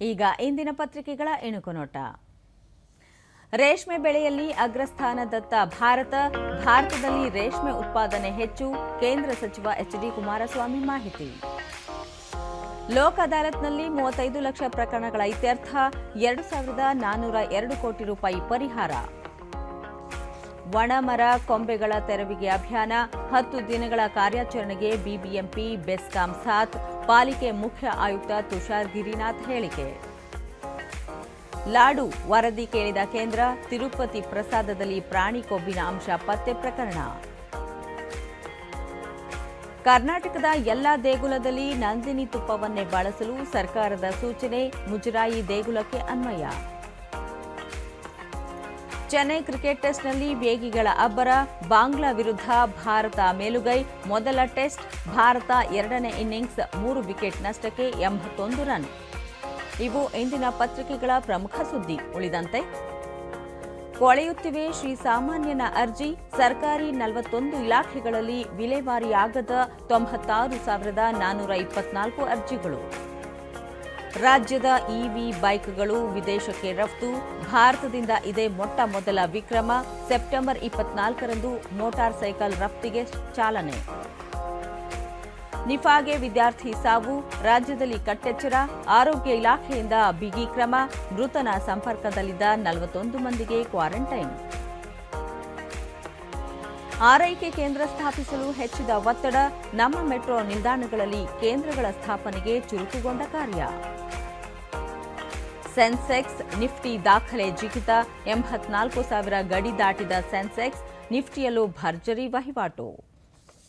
ಈಗ ಇಂದಿನ ಪತ್ರಿಕೆಗಳ ಇಣುಕುನೋಟ ರೇಷ್ಮೆ ಬೆಳೆಯಲ್ಲಿ ಅಗ್ರಸ್ಥಾನದತ್ತ ಭಾರತ, ಭಾರತದಲ್ಲಿ ರೇಷ್ಮೆ ಉತ್ಪಾದನೆ ಹೆಚ್ಚು, ಕೇಂದ್ರ ಸಚಿವ ಎಚ್ ಡಿ ಕುಮಾರಸ್ವಾಮಿ ಮಾಹಿತಿ. ಲೋಕ ಅದಾಲತ್ನಲ್ಲಿ ಮೂವತ್ತೈದು ಲಕ್ಷ ಪ್ರಕರಣಗಳ ಇತ್ಯರ್ಥ, ಎರಡು ಸಾವಿರದ ನಾನ್ನೂರ ಎರಡು ಕೋಟಿ ರೂಪಾಯಿ ಪರಿಹಾರ. ಒಣಮರ ಕೊಂಬೆಗಳ ತೆರವಿಗೆ ಅಭಿಯಾನ, ಹತ್ತು ದಿನಗಳ ಕಾರ್ಯಾಚರಣೆಗೆ ಬಿಬಿಎಂಪಿ ಬೆಸ್ಕಾಂ ಸಾಥ್ ಪಾಲಿಕೆ ಮುಖ್ಯ ಆಯುಕ್ತ ತುಷಾರ್ ಗಿರಿನಾಥ್ ಹೇಳಿಕೆ. ಲಾಡು ವರದಿ ಕೇಳಿದ ಕೇಂದ್ರ ತಿರುಪತಿ ಪ್ರಸಾದದಲ್ಲಿ ಪ್ರಾಣಿ ಕೊಬ್ಬಿನ ಅಂಶ ಪತ್ತೆ ಪ್ರಕರಣ. ಕರ್ನಾಟಕದ ಎಲ್ಲ ದೇಗುಲದಲ್ಲಿ ನಂದಿನಿ ತುಪ್ಪವನ್ನೇ ಬಳಸಲು ಸರ್ಕಾರದ ಸೂಚನೆ, ಮುಜರಾಯಿ ದೇಗುಲಕ್ಕೆ ಅನ್ವಯ. ಚೆನ್ನೈ ಕ್ರಿಕೆಟ್ ಟೆಸ್ಟ್ನಲ್ಲಿ ವೇಗಿಗಳ ಅಬ್ಬರ, ಬಾಂಗ್ಲಾ ವಿರುದ್ಧ ಭಾರತ ಮೇಲುಗೈ. ಮೊದಲ ಟೆಸ್ಟ್, ಭಾರತ ಎರಡನೇ ಇನ್ನಿಂಗ್ಸ್, ಮೂರು ವಿಕೆಟ್ ನಷ್ಟಕ್ಕೆ ಎಂಬತ್ತೊಂದು ರನ್. ಇವು ಇಂದಿನ ಪತ್ರಿಕೆಗಳ ಪ್ರಮುಖ ಸುದ್ದಿ. ಉಳಿದಂತೆ, ಕೊಳೆಯುತ್ತಿವೆ ಶ್ರೀ ಸಾಮಾನ್ಯನ ಅರ್ಜಿ. ಸರ್ಕಾರಿ ನಲವತ್ತೊಂದು ಇಲಾಖೆಗಳಲ್ಲಿ ವಿಲೇವಾರಿಯಾಗದ ತೊಂಬತ್ತಾರು ಸಾವಿರದ ನಾನ್ನೂರ ಇಪ್ಪತ್ನಾಲ್ಕು ಅರ್ಜಿಗಳು. ರಾಜ್ಯದ ಇವಿ ಬೈಕ್ಗಳು ವಿದೇಶಕ್ಕೆ ರಫ್ತು. ಭಾರತದಿಂದ ಇದೇ ಮೊಟ್ಟ ಮೊದಲ ವಿಕ್ರಮ. ಸೆಪ್ಟೆಂಬರ್ ಇಪ್ಪತ್ನಾಲ್ಕರಂದು ಮೋಟಾರ್ ಸೈಕಲ್ ರಫ್ತಿಗೆ ಚಾಲನೆ. ನಿಫಾಗೆ ವಿದ್ಯಾರ್ಥಿ ಸಾವು. ರಾಜ್ಯದಲ್ಲಿ ಕಟ್ಟೆಚ್ಚರ. ಆರೋಗ್ಯ ಇಲಾಖೆಯಿಂದ ಬಿಗಿ ಕ್ರಮ. ಮೃತನ ಸಂಪರ್ಕದಲ್ಲಿದ್ದ ನಲವತ್ತೊಂದು ಮಂದಿಗೆ ಕ್ವಾರಂಟೈನ್. ಆರೈಕೆ ಕೇಂದ್ರ ಸ್ಥಾಪಿಸಲು ಹೆಚ್ಚಿದ ಒತ್ತಡ ನಮ್ಮ ಮೆಟ್ರೋ ನಿಲ್ದಾಣಗಳಲ್ಲಿ ಕೇಂದ್ರಗಳ ಸ್ಥಾಪನೆಗೆ ಚುರುಕುಗೊಂಡ ಕಾರ್ಯ. ಸೆನ್ಸೆಕ್ಸ್ ನಿಫ್ಟಿ ದಾಖಲೆ ಜಿಗಿತ ಎಂಬತ್ನಾಲ್ಕು ಸಾವಿರ ಗಡಿ ದಾಟಿದ ಸೆನ್ಸೆಕ್ಸ್ ನಿಫ್ಟಿಯಲ್ಲೂ ಭರ್ಜರಿ ವಹಿವಾಟು.